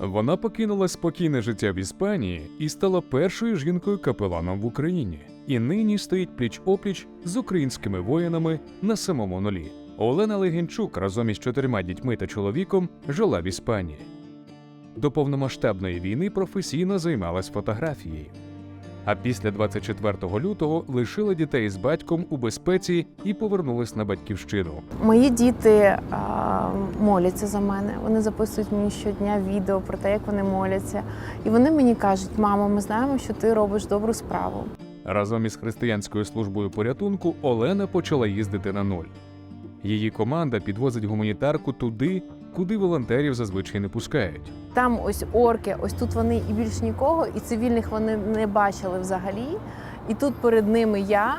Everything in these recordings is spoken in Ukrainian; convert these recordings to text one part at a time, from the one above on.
Вона покинула спокійне життя в Іспанії і стала першою жінкою капеланом в Україні. І нині стоїть пліч опліч з українськими воїнами на самому нулі. Олена Легенчук разом із чотирма дітьми та чоловіком жила в Іспанії. До повномасштабної війни професійно займалась фотографією. А після 24 лютого лишила дітей з батьком у безпеці і повернулась на батьківщину. Мої діти а, моляться за мене. Вони записують мені щодня відео про те, як вони моляться. І вони мені кажуть: мамо, ми знаємо, що ти робиш добру справу. Разом із християнською службою порятунку Олена почала їздити на нуль. Її команда підвозить гуманітарку туди, куди волонтерів зазвичай не пускають. Там ось орки, ось тут вони і більш нікого, і цивільних вони не бачили взагалі. І тут перед ними я.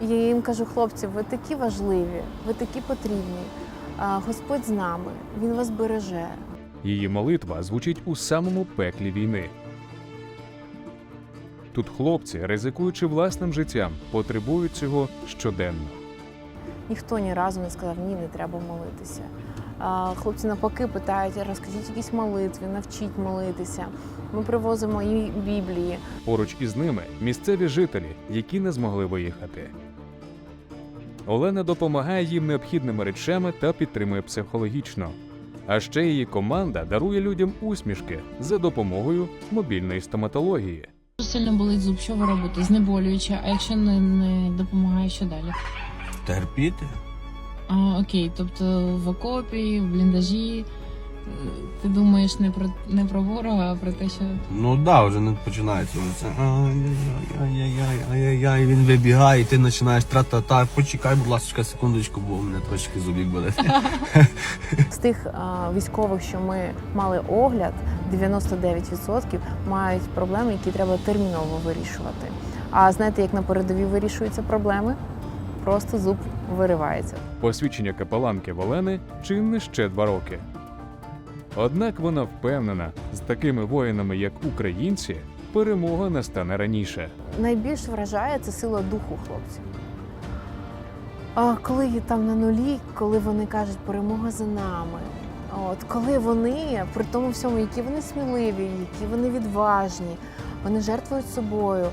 І я їм кажу, хлопці, ви такі важливі, ви такі потрібні. Господь з нами, Він вас береже. Її молитва звучить у самому пеклі війни. Тут хлопці, ризикуючи власним життям, потребують цього щоденно. Ніхто ні разу не сказав, ні, не треба молитися. Хлопці навпаки питають, розкажіть якісь молитви, навчіть молитися. Ми привозимо і біблії. Поруч із ними місцеві жителі, які не змогли виїхати. Олена допомагає їм необхідними речами та підтримує психологічно. А ще її команда дарує людям усмішки за допомогою мобільної стоматології. Дуже сильно болить зуб, що ви робите? Знеболююче, а якщо не, не допомагає, що далі? Терпіти? Окей, тобто в окопі, в бліндажі. е, Ти думаєш не про не про ворога, а про те, що Ну так, да, вже не починається. Вже це ай-яй-яй, ай-яй-яй, він вибігає, і ти починаєш тра-та-та. Почекай, будь ласка, секундочку, бо у мене трошки зубік болить. З тих а, військових, що ми мали огляд, 99% мають проблеми, які треба терміново вирішувати. А знаєте, як на передовій вирішуються проблеми? Просто зуб виривається. Посвідчення капеланки Олени чинне ще два роки. Однак вона впевнена, з такими воїнами, як українці, перемога настане раніше. Найбільш вражає це сила духу хлопців. А коли є там на нулі, коли вони кажуть перемога за нами. От коли вони при тому всьому, які вони сміливі, які вони відважні, вони жертвують собою,